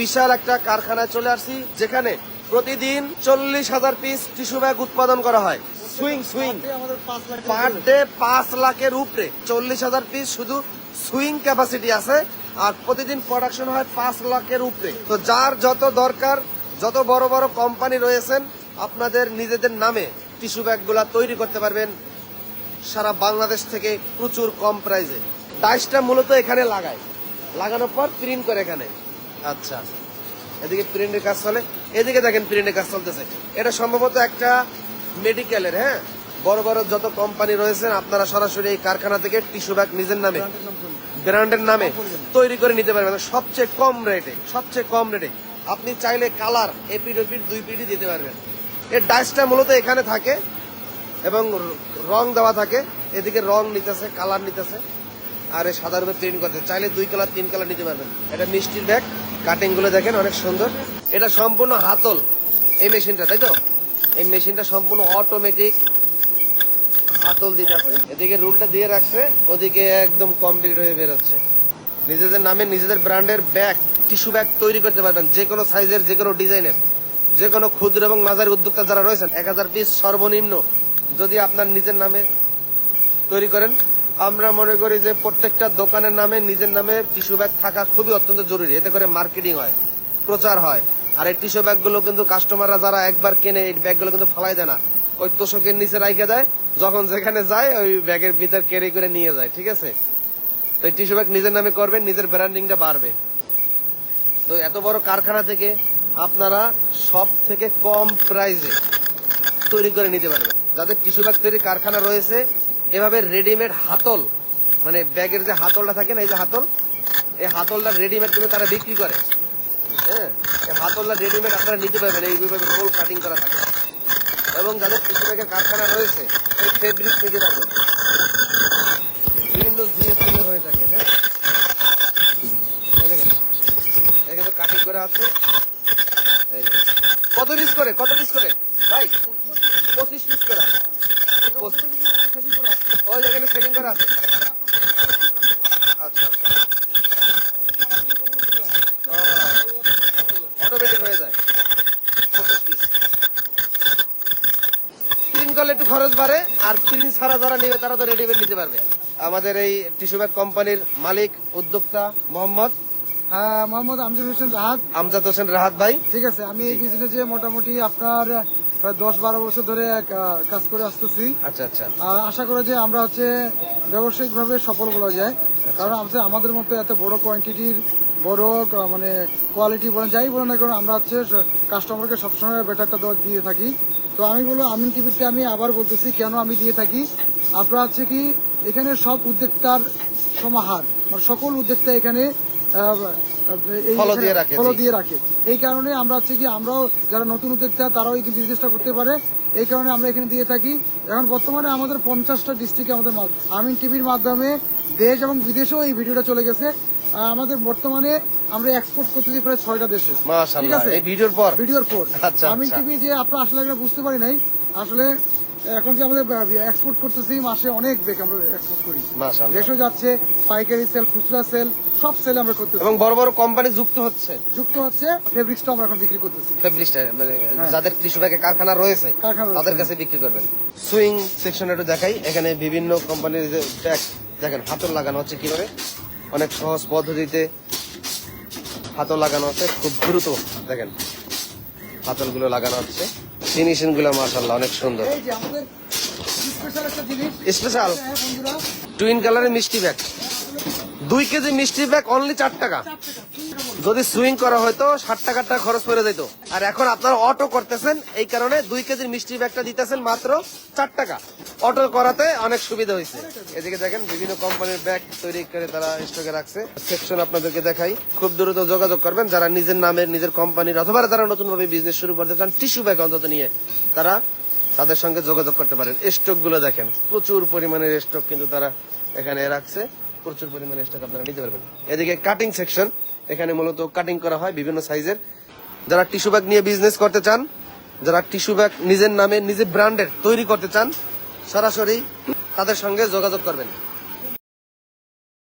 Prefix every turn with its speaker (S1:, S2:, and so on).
S1: বিশাল একটা কারখানায় চলে আসছি, যেখানে প্রতিদিন চল্লিশ হাজার পিস টিস্যু ব্যাগ উৎপাদন করা হয়। সুইং সুইং পার ডে পাঁচ লাখের উপরে চল্লিশ হাজার পিস শুধু সুইং ক্যাপাসিটি আছে, আর প্রতিদিন প্রোডাকশন হয় পাঁচ লাখের উপরে। তো যার যত দরকার, যত বড় বড় কোম্পানি রয়েছেন, আপনাদের নিজেদের নামে টিস্যু ব্যাগগুলা তৈরি করতে পারবেন সারা বাংলাদেশ থেকে প্রচুর কম প্রাইসে ডাইসটা মূলত এখানে লাগায়। লাগানোর পর প্রিন্ট করে এখানে। আচ্ছা। এদিকে প্রিন্টের কাজ চলে। এদিকে দেখেন প্রিন্টের কাজ চলতেছে। এটা সম্ভবত একটা মেডিকেলের হ্যাঁ? বড় বড় যত কোম্পানি রয়েছেন আপনারা সরাসরি এই কারখানা থেকে টিস্যু ব্যাগ নিজের নামে ব্র্যান্ডের নামে তৈরি করে নিতে পারবেন। সবচেয়ে কম রেটে সবচেয়ে কম রেটে আপনি চাইলে কালার এপিড ওপিড দুই পিডি দিতে পারবেন। এর ডাইসটা মূলত এখানে থাকে এবং রং দেওয়া থাকে। এদিকে রং নিতেছে কালার নিতেছে। আর সাদা রূপে প্রিন্ট করতে। চাইলে দুই কালার তিন কালার নিতে পারবেন। এটা মিষ্টির ব্যাগ কাটিংগুলো দেখেন, অনেক সুন্দর। এটা সম্পূর্ণ হাতল, এই মেশিনটা, তাই তো? এই মেশিনটা সম্পূর্ণ অটোমেটিক হাতল দিতেছে এদিকে রুলটা দিয়ে রাখছে, ওদিকে একদম কমপ্লিট হয়ে বেরোচ্ছে। নিজেদের নামে, নিজেদের ব্র্যান্ডের ব্যাগ টিস্যু ব্যাগ তৈরি করতে পারবেন, যে কোনো সাইজের যে কোনো ডিজাইনের যে কোনো ক্ষুদ্র এবং মাঝারি উদ্যোক্তা যারা রয়েছেন, এক হাজার পিস সর্বনিম্ন যদি আপনার নিজের নামে তৈরি করেন আমরা মনে করি যে প্রত্যেকটা দোকানের নামে, নিজের নামে টিস্যু ব্যাগ থাকা খুবই অত্যন্ত জরুরি। এতে করে মার্কেটিং হয়, প্রচার হয়। আর এই টিস্যু ব্যাগগুলো কিন্তু কাস্টমাররা যারা একবার কেনে, এই ব্যাগগুলো কিন্তু ফালাই দেয় না। ওই তোষকের নিচে রাইখে দেয়, যখন যেখানে যায়, ওই ব্যাগের ভিতর ক্যারি করে নিয়ে যায়, ঠিক আছে? তো এই টিস্যু ব্যাগ নিজের নামে করবেন, নিজের ব্র্যান্ডিংটা বাড়বে। তো এত বড় কারখানা থেকে আপনারা সব থেকে কম প্রাইসে তৈরি করে নিতে পারবেন। যাদের টিস্যু ব্যাগ তৈরি কারখানা রয়েছে এভাবে রেডিমেড হাতল মানে ব্যাগের যে হাতলটা থাকে না, এই যে হাতল, এই হাতলটা রেডিমেড কিন্তু তারা বিক্রি করে। হ্যাঁ হাতলটা রেডিমেড আপনারা নিতে পারবেন এইভাবে রোল কাটিং করা থাকে। এবং যাদের টিস্যু ব্যাগের কারখানা রয়েছে, এই ফেব্রিক নিতে পারবেন। বিভিন্ন জিএসটি হয়ে থাকে হ্যাঁ? এখানে কাটিং করা আছে। কত পিস করে, কত পিস করে ভাই পঁচিশ পিস করে পঁচিশ- ওই এখানে সেটিং করা আছে আচ্ছা অটোমেটিক হয়ে যায় পঁচিশ পিস প্রিন্ট করলে একটু খরচ বাড়ে আর প্রিন্ট ছাড়া যারা নেবে তারা তো রেডিমেড নিতে পারবে। আমাদের এই টিস্যু ব্যাগ কোম্পানির মালিক উদ্যোক্তা মোহাম্মদ।
S2: হ্যাঁ মোহাম্মদ আমজাদ হোসেন রাহাত।
S1: আমজাদ হোসেন রাহাত ভাই।
S2: ঠিক আছে আমি এই বিজনেসে মোটামুটি আপনার প্রায় দশ বারো বছর ধরে কাজ করে আসতেছি।
S1: আচ্ছা আচ্ছা।
S2: আশা করি যে আমরা হচ্ছে ব্যবসায়িক ভাবে সফল বলা যায়। কারণ আমাদের আমাদের মতো এত বড় কোয়ান্টিটির বড় মানে কোয়ালিটি বলেন যাই বলেন না কারণ আমরা হচ্ছে কাস্টমারকে সবসময় বেটারটা দিয়ে থাকি। তো আমি বলব আমিন টিভিতে আমি আবার বলতেছি কেন আমি দিয়ে থাকি। আপনারা হচ্ছে কি এখানে সব উদ্যোক্তার সমাহার মানে সকল উদ্যোক্তা এখানে
S1: Follow দিয়ে রাখে,
S2: এই কারণে আমরা হচ্ছে কি আমরাও যারা নতুন উদ্যোক্তা তারাও এই বিজনেসটা করতে পারে। এই কারণে আমরা এখানে দিয়ে থাকি। এখন বর্তমানে আমাদের পঞ্চাশটা ডিস্ট্রিক্টে আমাদের আমিন টিভির মাধ্যমে দেশ এবং বিদেশেও এই ভিডিওটা চলে গেছে। আমাদের বর্তমানে আমরা এক্সপোর্ট করতেছি প্রায় ছয়টা দেশে। ঠিক আছে?
S1: এই ভিডিওর পর?
S2: ভিডিওর পর।
S1: আচ্ছা,
S2: আমিন
S1: আচ্ছা।
S2: টিভি যে আপনারা আসলে আমরা বুঝতে পারি নাই। আসলে এখন যে আমাদের এক্সপোর্ট করতেছি মাসে অনেক বেগ আমরা এক্সপোর্ট করি। দেশও যাচ্ছে পাইকারি সেল খুচরা সেল সব সেল আমরা করতেছি।
S1: এবং বড় বড় কোম্পানি যুক্ত হচ্ছে?
S2: যুক্ত হচ্ছে ফেব্রিক্সটা আমরা এখন বিক্রি করতেছি।
S1: ফেব্রিকটা মানে যাদের টিস্যু ব্যাগের কারখানা রয়েছে
S2: হ্যাঁ।
S1: তাদের কাছে বিক্রি করবেন। সুইং সেকশন একটু দেখাই এখানে বিভিন্ন কোম্পানির যে ব্যাগ দেখেন হাতল লাগানো হচ্ছে কীভাবে? অনেক সহজ পদ্ধতিতে হাতল লাগানো আছে খুব দ্রুত। দেখেন হাতলগুলো লাগানো হচ্ছে। ফিনিশিংগুলো মাশাল্লাহ অনেক সুন্দর।
S2: স্পেশাল
S1: টুইন কালারের মিষ্টি ব্যাগ দুই কেজি মিষ্টি ব্যাগ অনলি চার টাকা। যদি সুইং করা হয়তো ষাট টাকার টাকা খরচ করে যেত আর এখন আপনারা অটো করতেছেন, এই কারণে দুই কেজির মিষ্টি ব্যাগটা দিতেছেন মাত্র চার টাকা। অটো করাতে অনেক সুবিধা হয়েছে। এদিকে দেখেন বিভিন্ন কোম্পানির ব্যাগ তৈরি করে তারা স্টকে রাখছে। সেকশন আপনাদেরকে দেখাই। খুব দ্রুত যোগাযোগ করবেন। যারা নিজের নামের, নিজের কোম্পানির অথবা যারা নতুন ভাবে বিজনেস শুরু করতে চান টিস্যু ব্যাগ অন্তত নিয়ে তারা তাদের সঙ্গে যোগাযোগ করতে পারেন। স্টকগুলো দেখেন, প্রচুর পরিমাণের স্টক কিন্তু তারা এখানে রাখছে। প্রচুর পরিমাণে স্টক আপনারা নিতে পারবেন। এদিকে কাটিং সেকশন এখানে মূলত কাটিং করা হয় বিভিন্ন সাইজের যারা টিস্যু ব্যাগ নিয়ে বিজনেস করতে চান, যারা টিস্যু ব্যাগ নিজের নামে, নিজের ব্র্যান্ডের তৈরি করতে চান, সরাসরি তাদের সঙ্গে যোগাযোগ করবেন।